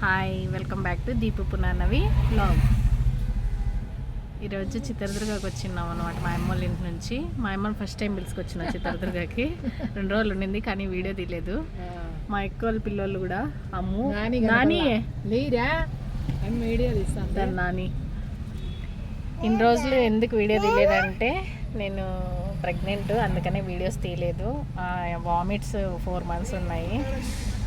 Hi welcome back to Deepu పునానవి blog ఈరోజు చిత్రదుర్గకి వచ్చినాం అనమాట మా అమ్మ ఇంటి నుంచి. మా అమ్మని ఫస్ట్ టైం పిలుచుకొచ్చిన చిత్రదుర్గకి. రెండు రోజులు ఉండింది కానీ వీడియో తీయలేదు. మా ఎక్కువ పిల్లోళ్ళు కూడా అమ్ము నాని తీస్తాను దాని నాని. ఇన్ని రోజులు ఎందుకు వీడియో తీయలేదంటే నేను ప్రెగ్నెంట్ అందుకనే వీడియోస్ తీయలేదు. వామిట్స్ ఫోర్ మంత్స్ ఉన్నాయి.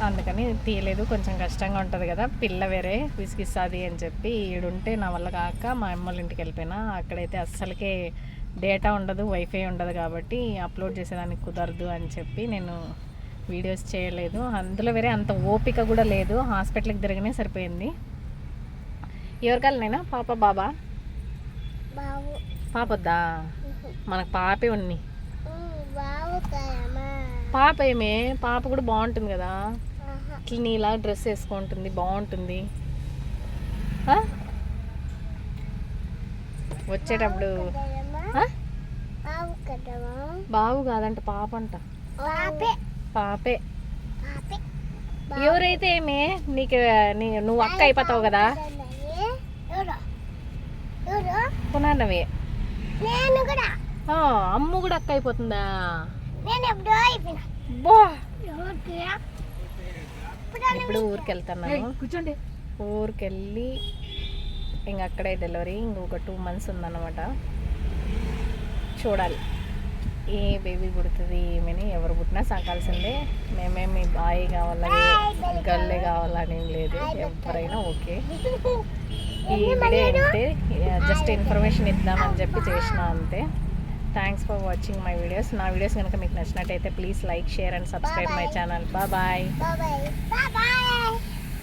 అందుకని తీయలేదు కొంచెం కష్టంగా ఉంటుంది కదా పిల్ల వేరే విసిగిస్తుంది అని చెప్పి ఈడుంటే నా వల్ల కాక మా అమ్మ వాళ్ళ ఇంటికి వెళ్ళిపోయినా. అక్కడైతే అస్సలకే డేటా ఉండదు వైఫై ఉండదు కాబట్టి అప్లోడ్ చేసేదానికి కుదరదు అని చెప్పి నేను వీడియోస్ చేయలేదు. అందులో వేరే అంత ఓపిక కూడా లేదు హాస్పిటల్కి తిరగనే సరిపోయింది. ఎవరికాలనైనా పాప బాబా? బావు పాప వద్దా మనకు పాపే ఉన్ని పాప ఏమే పాప కూడా బాగుంటుంది కదా. ఇట్లా నీలా డ్రెస్ వేసుకుంటుంది బాగుంటుంది? వచ్చేటప్పుడు బావు కాదంట పాప. అంట పాపే. ఎవరైతే ఏమే నీకు నీ నువ్వు అక్క అయిపోతావు కదా? పునాన్నవి. నేను కూడా. ఆ, అమ్ము కూడా అక్క అయిపోతుందా? బో. ఇప్పుడు ఊరికి వెళ్తున్నాను కూర్చోండి. ఊరికి వెళ్ళి ఇంక అక్కడే డెలివరీ ఇంకొక టూ మంత్స్ ఉందన్నమాట. చూడాలి. ఏ బేబీ పుడుతుంది ఏమని ఎవరు పుట్టినా సాకాల్సిందే. మేమేమి బాయ్ కావాలా గల్లే కావాలని ఏం లేదు. ఎవరైనా ఓకే. ఈ వీడియో ఏంటి జస్ట్ ఇన్ఫర్మేషన్ ఇద్దామని చెప్పి చేసిన అంతే. Thanks for watching my videos. నా వీడియోస్ కనుక మీకు నచ్చినట్టయితే please like share and subscribe my channel. Bye బాబాయ్